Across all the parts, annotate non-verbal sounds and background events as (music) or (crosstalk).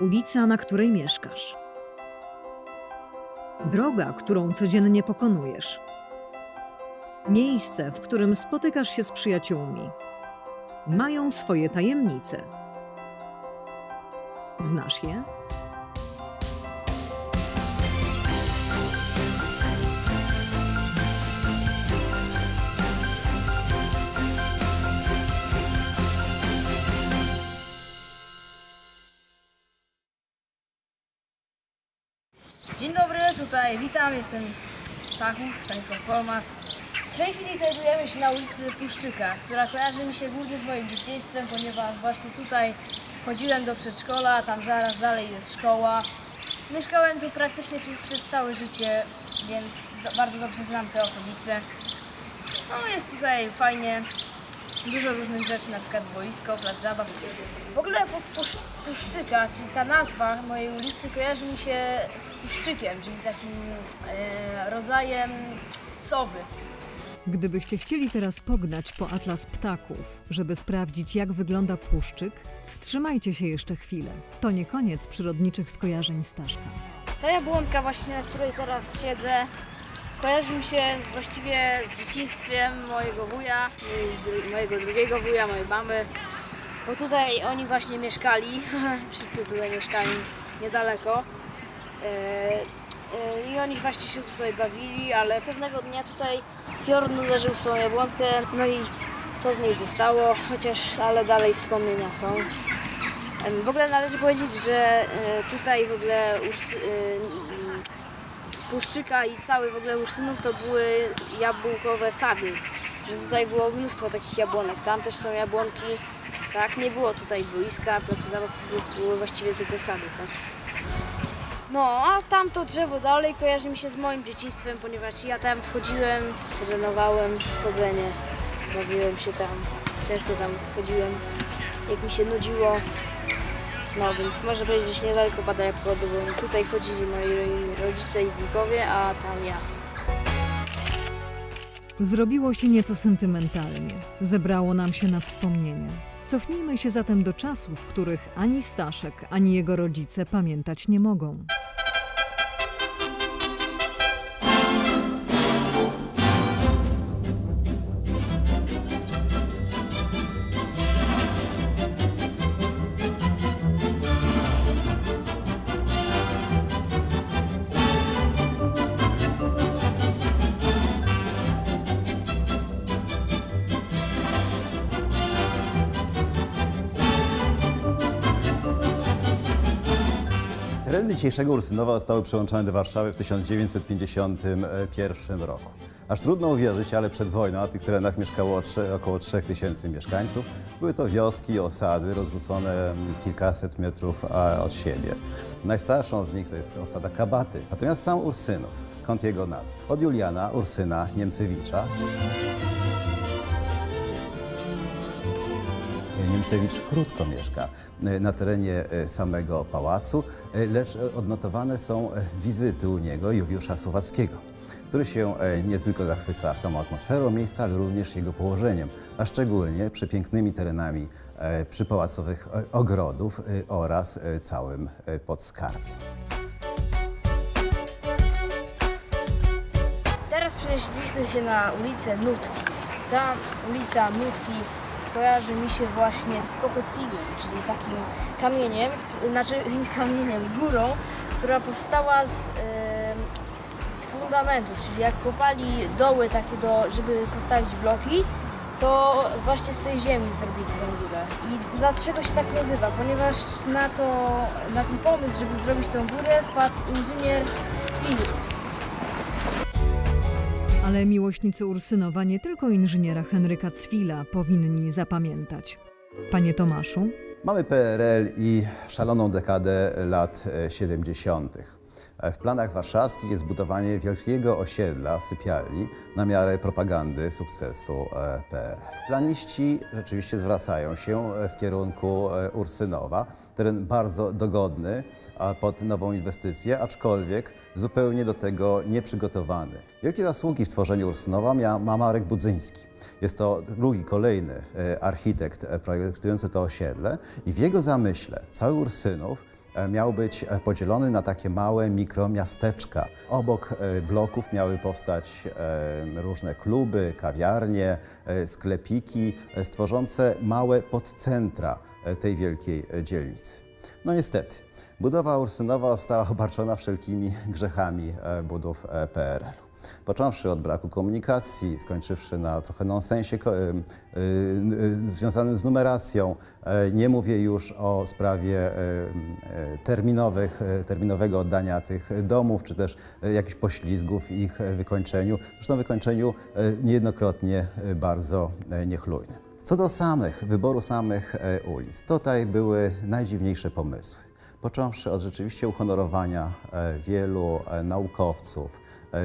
ulica, na której mieszkasz. Droga, którą codziennie pokonujesz. Miejsce, w którym spotykasz się z przyjaciółmi. Mają swoje tajemnice. Znasz je? Tutaj witam, jestem Stachu, Stanisław Kolmas. W tej chwili znajdujemy się na ulicy Puszczyka, która kojarzy mi się głównie z moim dzieciństwem, ponieważ właśnie tutaj chodziłem do przedszkola, tam zaraz dalej jest szkoła. Mieszkałem tu praktycznie przez, przez całe życie, więc do, bardzo dobrze znam te okolice. No jest tutaj fajnie, dużo różnych rzeczy, na przykład boisko, plac zabaw. W ogóle po, Puszczyka, czyli ta nazwa mojej ulicy kojarzy mi się z Puszczykiem, czyli takim e, rodzajem sowy. Gdybyście chcieli teraz pognać po atlas ptaków, żeby sprawdzić, jak wygląda puszczyk, wstrzymajcie się jeszcze chwilę. To nie koniec przyrodniczych skojarzeń Staszka. Ta jabłonka właśnie, na której teraz siedzę, kojarzy mi się z, właściwie z dzieciństwem mojego wuja, mojego drugiego wuja, mojej mamy, bo tutaj oni właśnie mieszkali, (laughs) wszyscy tutaj mieszkali niedaleko. E, e, I oni właśnie się tutaj bawili, ale pewnego dnia tutaj piorun uderzył w tą jabłonkę, no i to z niej zostało, chociaż ale dalej wspomnienia są. W ogóle należy powiedzieć, że e, tutaj w ogóle Puszczyka i cały w ogóle Ursynów to były jabłkowe sady. Że tutaj było mnóstwo takich jabłonek. Tam też są jabłonki. Tak, nie było tutaj boiska, placu zabaw, by- były właściwie tylko sady, tak. No, a tamto drzewo dalej kojarzy mi się z moim dzieciństwem, ponieważ ja tam wchodziłem, trenowałem chodzenie, bawiłem się tam, często tam wchodziłem, jak mi się nudziło. No więc można powiedzieć, że niedaleko pada jabłkowy, bo tutaj chodzili moi rodzice i wujkowie, a tam ja. Zrobiło się nieco sentymentalnie. Zebrało nam się na wspomnienia. Cofnijmy się zatem do czasów, których ani Staszek, ani jego rodzice pamiętać nie mogą. Dzisiejszego Ursynowa zostały przyłączone do Warszawy w 1951 roku. Aż trudno uwierzyć, ale przed wojną na tych terenach mieszkało około 3000 mieszkańców. Były to wioski, osady rozrzucone mm, kilkaset metrów od siebie. Najstarszą z nich to jest osada Kabaty. Natomiast sam Ursynów, skąd jego nazwa? Od Juliana Ursyna Niemcewicza. Niemcewicz krótko mieszka e, na terenie e, samego pałacu, e, lecz odnotowane są wizyty u niego Juliusza Słowackiego, który się nie tylko zachwyca samą atmosferą miejsca, ale również jego położeniem, a szczególnie przepięknymi terenami przypałacowych ogrodów oraz całym podskarbiem. Teraz przenieśliśmy się na ulicę Nutki. Ta ulica Nutki kojarzy mi się właśnie z Kopecwigiem, czyli takim kamieniem, znaczy (laughs) nie kamieniem, górą, która powstała z, z fundamentu, czyli jak kopali doły takie, do, żeby postawić bloki, to właśnie z tej ziemi zrobili tę górę. I dlaczego się tak nazywa? Ponieważ na, to, na ten pomysł, żeby zrobić tę górę wpadł inżynier Cwiluk. Ale miłośnicy Ursynowa nie tylko inżyniera Henryka Cwila powinni zapamiętać. Panie Tomaszu, Mamy PRL i szaloną dekadę lat e, 70. E, W planach warszawskich jest budowanie wielkiego osiedla, sypialni na miarę propagandy sukcesu e, PRL. Planiści rzeczywiście zwracają się e, w kierunku Ursynowa. Teren bardzo dogodny pod nową inwestycję, aczkolwiek zupełnie do tego nieprzygotowany. Wielkie zasługi w tworzeniu Ursynowa mia- ma Marek Budzyński. Jest to drugi, kolejny architekt projektujący to osiedle i w jego zamyśle cały Ursynów miał być e, podzielony na takie małe mikromiasteczka. Obok e, bloków miały powstać e, różne kluby, kawiarnie, e, sklepiki, e, stworzące małe podcentra e, tej wielkiej e, dzielnicy. No niestety, budowa Ursynowa została obarczona wszelkimi grzechami e, budów e, PRL-u. Począwszy od braku komunikacji, skończywszy na trochę nonsensie y, związanym z numeracją. E, Nie mówię już o sprawie e, e, terminowych, terminowego oddania tych domów, czy też jakichś poślizgów w ich wykończeniu. Zresztą wykończeniu niejednokrotnie bardzo niechlujnym. Co do samych, wyboru samych ulic, tutaj były najdziwniejsze pomysły. Począwszy od rzeczywiście uhonorowania wielu naukowców,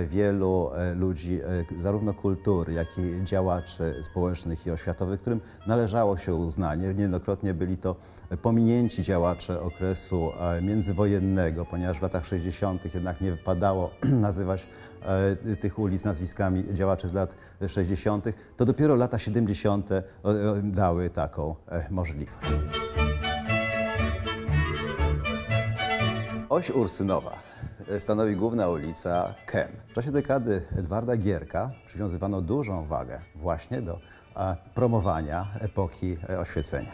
wielu e, ludzi e, zarówno kultury, jak i działaczy społecznych i oświatowych, którym należało się uznanie. Niejednokrotnie byli to pominięci działacze okresu e, międzywojennego, ponieważ w latach 60. jednak nie wypadało (clears throat) nazywać e, tych ulic nazwiskami działaczy z lat 60., to dopiero lata 70. e, e, dały taką e, możliwość. Oś Ursynowa e, stanowi główna ulica Ken. W czasie dekady Edwarda Gierka przywiązywano dużą wagę właśnie do promowania epoki e, oświecenia.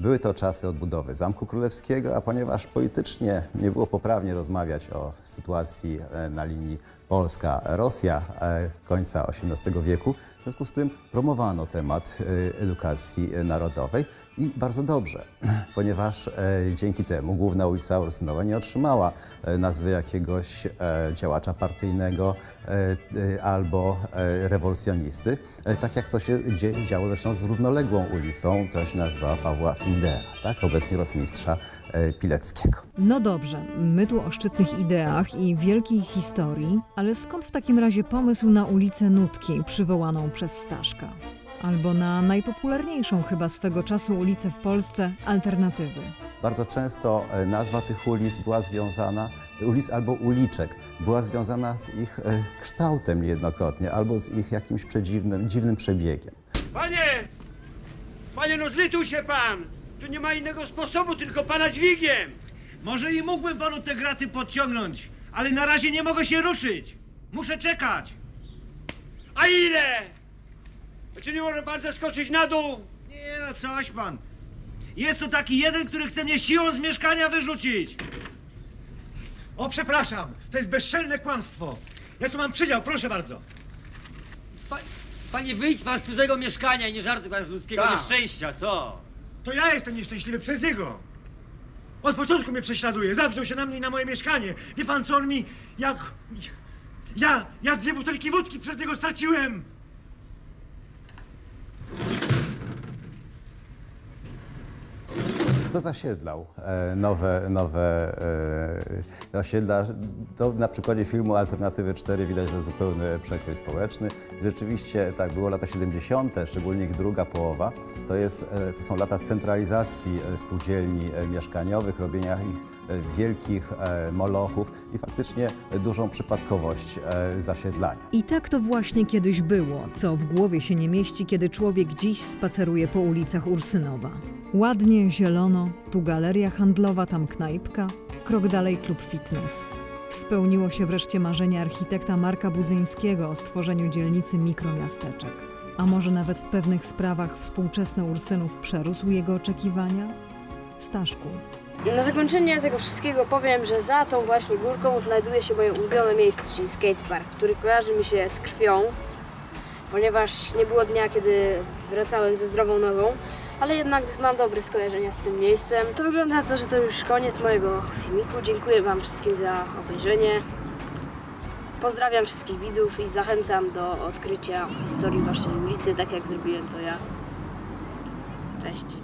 Były to czasy odbudowy Zamku Królewskiego, a ponieważ politycznie nie było poprawnie rozmawiać o sytuacji e, na linii Polska-Rosja e, końca XVIII wieku, w związku z tym promowano temat e, edukacji narodowej i bardzo dobrze, (clears throat) ponieważ e, dzięki temu główna ulica Ursynowa nie otrzymała nazwy jakiegoś działacza partyjnego albo rewolucjonisty, tak jak to się działo zresztą z równoległą ulicą, to się nazywa Pawła Findera, tak, obecnie rotmistrza Pileckiego. No dobrze, my tu o szczytnych ideach i wielkiej historii, ale skąd w takim razie pomysł na ulicę Nutki przywołaną przez Staszka? Albo na najpopularniejszą chyba swego czasu ulicę w Polsce Alternatywy. Bardzo często e, nazwa tych ulic była związana, ulic albo uliczek, była związana z ich e, kształtem niejednokrotnie, albo z ich jakimś przedziwnym, dziwnym przebiegiem. Panie! Panie, no zlituj się pan! Tu nie ma innego sposobu, tylko pana dźwigiem! Może i mógłbym panu te graty podciągnąć, ale na razie nie mogę się ruszyć. Muszę czekać. A ile? Czy nie może pan zeskoczyć na dół? Nie no, coś pan. Jest tu taki jeden, który chce mnie siłą z mieszkania wyrzucić. O, przepraszam, to jest bezczelne kłamstwo. Ja tu mam przydział, proszę bardzo. Pa, panie, wyjdź pan z cudzego mieszkania i nie żartuj pan z ludzkiego Tak. nieszczęścia, to. To ja jestem nieszczęśliwy przez niego. Od początku mnie prześladuje, zawziął się na mnie i na moje mieszkanie. Wie pan, co on mi, jak... Ja, ja dwie butelki wódki przez niego straciłem. Kto zasiedlał e, nowe, nowe e, osiedla? To na przykładzie filmu Alternatywy 4 widać, że zupełny przekrój społeczny. Rzeczywiście tak było lata 70., szczególnie ich druga połowa. To, jest, e, to są lata centralizacji e, spółdzielni e, mieszkaniowych, robienia ich e, wielkich e, molochów i faktycznie dużą przypadkowość e, zasiedlania. I tak to właśnie kiedyś było, co w głowie się nie mieści, kiedy człowiek dziś spaceruje po ulicach Ursynowa. Ładnie, zielono, tu galeria handlowa, tam knajpka, krok dalej klub fitness. Spełniło się wreszcie marzenie architekta Marka Budzyńskiego o stworzeniu dzielnicy mikromiasteczek. A może nawet w pewnych sprawach współczesny Ursynów przerósł jego oczekiwania? Staszku, Na zakończenie tego wszystkiego powiem, że za tą właśnie górką znajduje się moje ulubione miejsce, czyli skatepark, który kojarzy mi się z krwią, ponieważ nie było dnia, kiedy wracałem ze zdrową nogą, ale jednak mam dobre skojarzenia z tym miejscem. To wygląda na to, że to już koniec mojego filmiku. Dziękuję Wam wszystkim za obejrzenie. Pozdrawiam wszystkich widzów i zachęcam do odkrycia historii Waszej ulicy, tak jak zrobiłem to ja. Cześć.